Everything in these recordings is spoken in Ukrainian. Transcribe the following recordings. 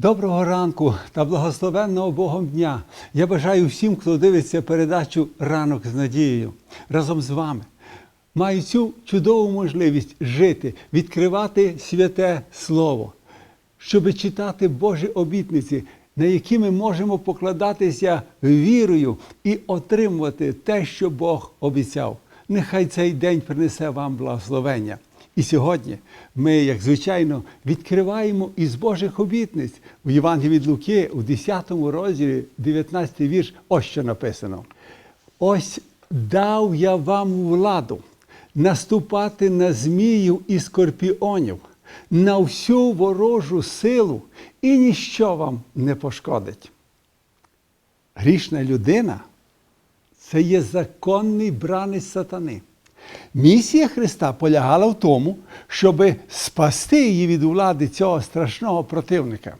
Доброго ранку та благословенного Богом дня. Я бажаю всім, хто дивиться передачу Ранок з надією разом з вами. Маю цю чудову можливість жити, відкривати святе Слово, щоб читати Божі обітниці, на які ми можемо покладатися вірою і отримувати те, що Бог обіцяв. Нехай цей день принесе вам благословення. І сьогодні ми, як звичайно, відкриваємо із Божих обітниць у Євангелії від Луки у 10 розділі, 19 вірш, ось що написано. Ось дав я вам владу наступати на зміїв і скорпіонів, на всю ворожу силу, і ніщо вам не пошкодить. Грішна людина це є законний бранець сатани. Місія Христа полягала в тому, щоб спасти її від влади цього страшного противника.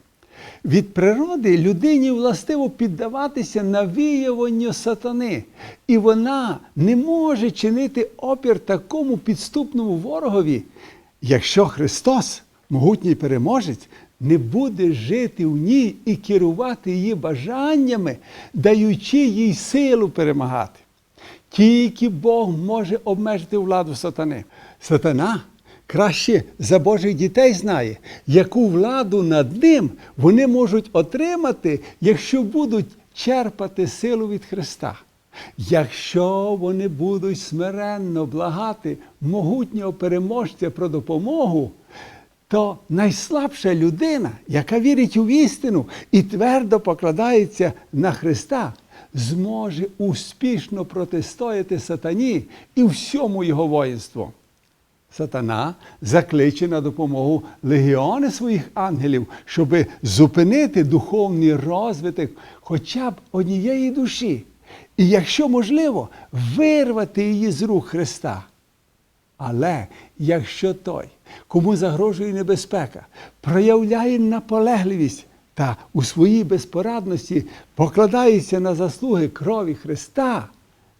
Від природи людині властиво піддаватися навіюванню сатани, і вона не може чинити опір такому підступному ворогові, якщо Христос, могутній переможець, не буде жити в ній і керувати її бажаннями, даючи їй силу перемагати. Тільки Бог може обмежити владу сатани. Сатана краще за Божих дітей знає, яку владу над ним вони можуть отримати, якщо будуть черпати силу від Христа. Якщо вони будуть смиренно благати могутнього переможця про допомогу, то найслабша людина, яка вірить у істину і твердо покладається на Христа, зможе успішно протистояти сатані і всьому його воїнству. Сатана закличе на допомогу легіони своїх ангелів, щоб зупинити духовний розвиток хоча б однієї душі, і, якщо можливо, вирвати її з рук Христа. Але якщо той, кому загрожує небезпека, проявляє наполегливість та у своїй безпорадності покладається на заслуги крові Христа,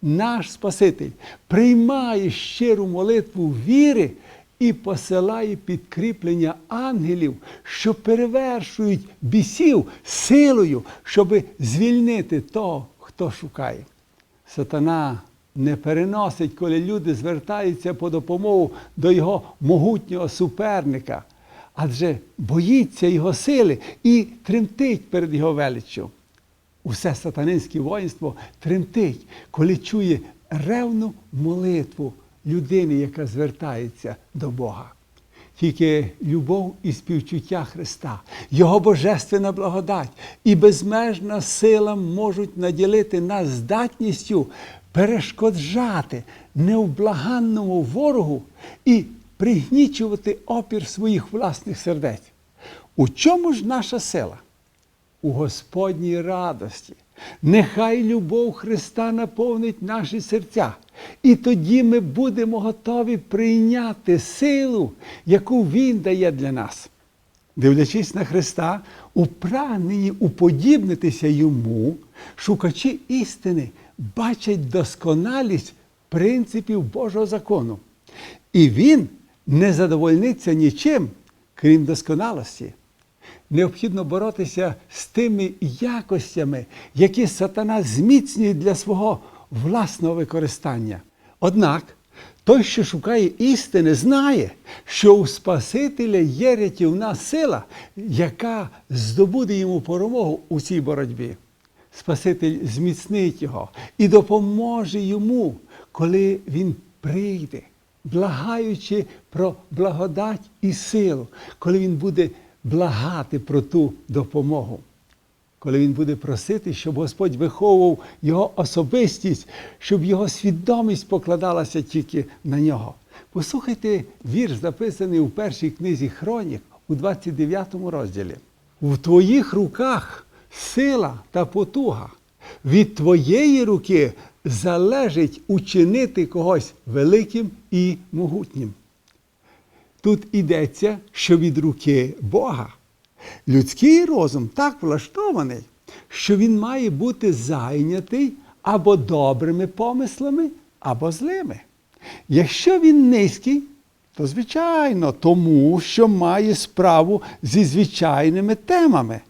наш Спаситель приймає щиру молитву віри і посилає підкріплення ангелів, що перевершують бісів силою, щоб звільнити того, хто шукає. Сатана не переносить, коли люди звертаються по допомогу до його могутнього суперника, адже боїться його сили і тремтить перед його величчю. Усе сатанинське воїнство тремтить, коли чує ревну молитву людини, яка звертається до Бога. Тільки любов і співчуття Христа, Його божественна благодать і безмежна сила можуть наділити нас здатністю перешкоджати невблаганному ворогу і пригнічувати опір своїх власних сердець. У чому ж наша сила? У Господній радості. Нехай любов Христа наповнить наші серця. І тоді ми будемо готові прийняти силу, яку Він дає для нас. Дивлячись на Христа, у прагненні уподібнитися йому, шукачі істини бачать досконалість принципів Божого закону. І Він не задовольниться нічим, крім досконалості. Необхідно боротися з тими якостями, які сатана зміцнює для свого власного використання. Однак той, що шукає істини, знає, що у Спасителя є рятівна сила, яка здобуде йому перемогу у цій боротьбі. Спаситель зміцнить його і допоможе йому, коли він прийде, благаючи про благодать і силу, коли він буде благати про ту допомогу. Коли він буде просити, щоб Господь виховував його особистість, щоб його свідомість покладалася тільки на нього. Послухайте вірш, записаний у першій книзі Хронік у 29 розділі. В твоїх руках сила та потуга. Від твоєї руки залежить учинити когось великим і могутнім. Тут йдеться, що від руки Бога. Людський розум так влаштований, що він має бути зайнятий або добрими помислами, або злими. Якщо він низький, То звичайно, тому що має справу зі звичайними темами.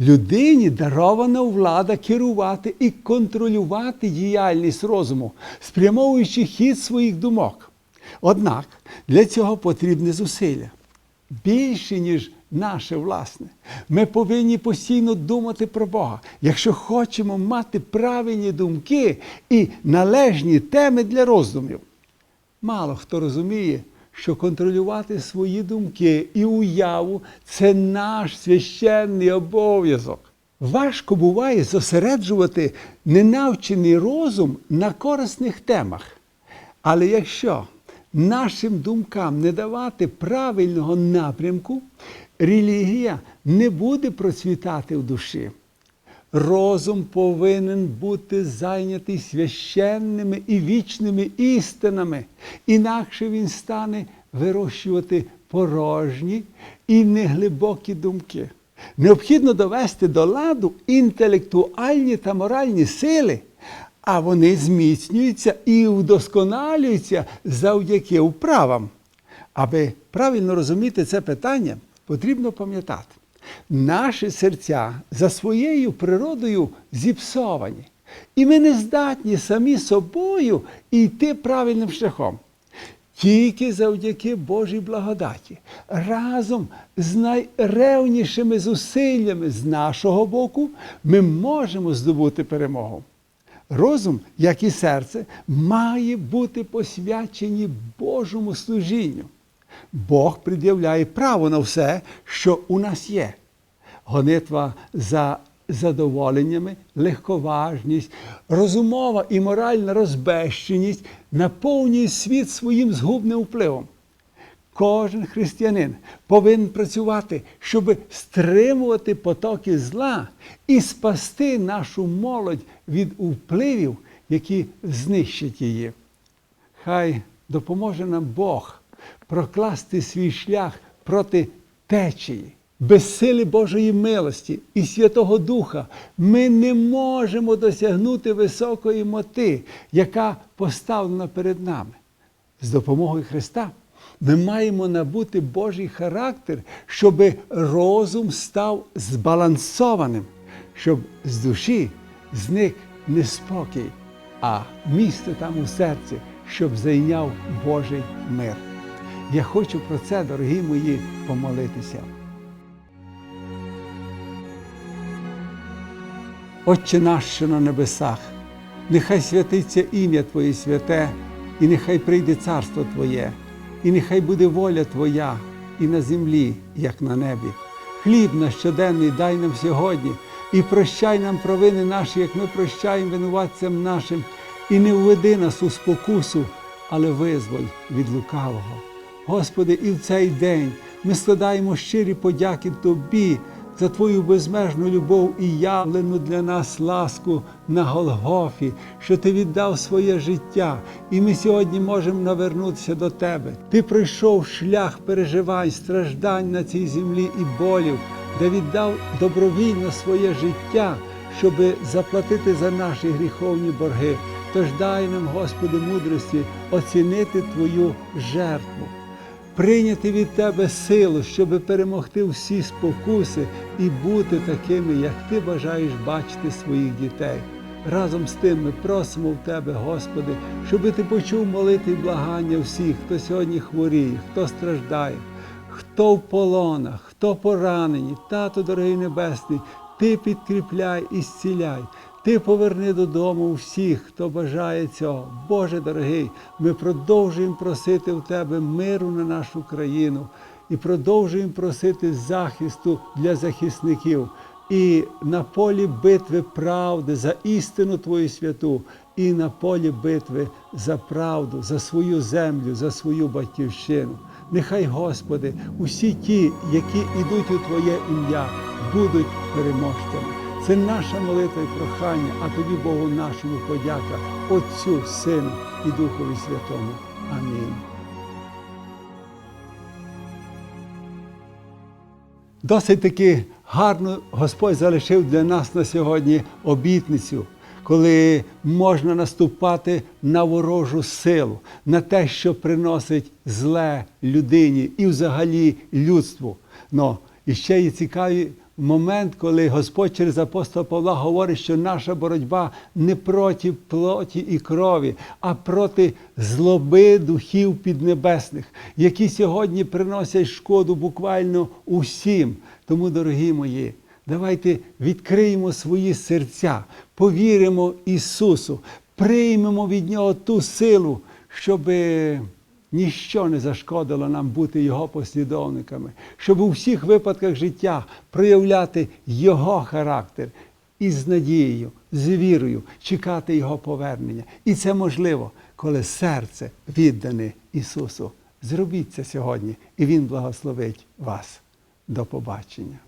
Людині дарована влада керувати і контролювати діяльність розуму, спрямовуючи хід своїх думок. Однак для цього потрібне зусилля більше, ніж наше власне. Ми повинні постійно думати про Бога, якщо хочемо мати правильні думки і належні теми для роздумів. Мало хто розуміє, що контролювати свої думки і уяву це наш священний обов'язок. Важко буває зосереджувати ненавчений розум на корисних темах. Але якщо нашим думкам не давати правильного напрямку, релігія не буде процвітати в душі. Розум повинен бути зайнятий священними і вічними істинами, інакше він стане вирощувати порожні і неглибокі думки. Необхідно довести до ладу інтелектуальні та моральні сили, а вони зміцнюються і вдосконалюються завдяки вправам. Аби правильно розуміти це питання, потрібно пам'ятати. Наші серця за своєю природою зіпсовані, і ми не здатні самі собою йти правильним шляхом. Тільки завдяки Божій благодаті, разом з найревнішими зусиллями з нашого боку, ми можемо здобути перемогу. Розум, як і серце, має бути посвячені Божому служінню. Бог пред'являє право на все, що у нас є. Гонитва за задоволеннями, легковажність, розумова і моральна розбещеність наповнює світ своїм згубним впливом. Кожен християнин повинен працювати, щоб стримувати потоки зла і спасти нашу молодь від впливів, які знищать її. Хай допоможе нам Бог прокласти свій шлях проти течії. Без сили Божої милості і Святого Духа ми не можемо досягнути високої мети, яка поставлена перед нами. З допомогою Христа ми маємо набути Божий характер, щоб розум став збалансованим, щоб з душі зник неспокій, а місце там у серці, щоб зайняв Божий мир. Я хочу про це, дорогі мої, помолитися. Отче наш, що на небесах, нехай святиться ім'я Твоє святе, і нехай прийде царство Твоє, і нехай буде воля Твоя і на землі, як на небі. Хліб наш щоденний дай нам сьогодні, і прощай нам провини наші, як ми прощаємо винуватцям нашим, і не введи нас у спокусу, але визволь від лукавого. Господи, і в цей день ми складаємо щирі подяки Тобі за Твою безмежну любов і явлену для нас ласку на Голгофі, що Ти віддав своє життя, і ми сьогодні можемо навернутися до Тебе. Ти пройшов шлях переживань, страждань на цій землі і болів, де віддав добровільно своє життя, щоб заплатити за наші гріховні борги. Тож дай нам, Господи, мудрості оцінити Твою жертву прийняти від Тебе силу, щоб перемогти всі спокуси і бути такими, як Ти бажаєш бачити своїх дітей. Разом з тим ми просимо в Тебе, Господи, щоб Ти почув молити благання всіх, хто сьогодні хворіє, хто страждає, хто в полонах, хто поранені, Тато, дорогий Небесний, Ти підкріпляй і зціляй. Ти поверни додому всіх, хто бажає цього. Боже дорогий, ми продовжуємо просити в Тебе миру на нашу країну і продовжуємо просити захисту для захисників. І на полі битви правди за істину Твою святу, і на полі битви за правду, за свою землю, за свою батьківщину. Нехай, Господи, усі ті, які йдуть у Твоє ім'я, будуть переможцями. Це наша молитва і прохання, а тобі, Богу нашому, подяка, Отцю, Сину і Духові Святому. Амінь. Досить таки гарно Господь залишив для нас на сьогодні обітницю. коли можна наступати на ворожу силу, на те, що приносить зле людині і взагалі людству. Но і ще є цікавий момент, коли Господь через апостола Павла говорить, що наша боротьба не проти плоті і крові, а проти злоби духів піднебесних, які сьогодні приносять шкоду буквально усім. Тому, дорогі мої, давайте відкриємо свої серця, повіримо Ісусу, приймемо від Нього ту силу, щоби ніщо не зашкодило нам бути Його послідовниками, щоб у всіх випадках життя проявляти Його характер і з надією, з вірою чекати Його повернення. І це можливо, коли серце віддане Ісусу. Зробіть це сьогодні, і Він благословить вас. До побачення.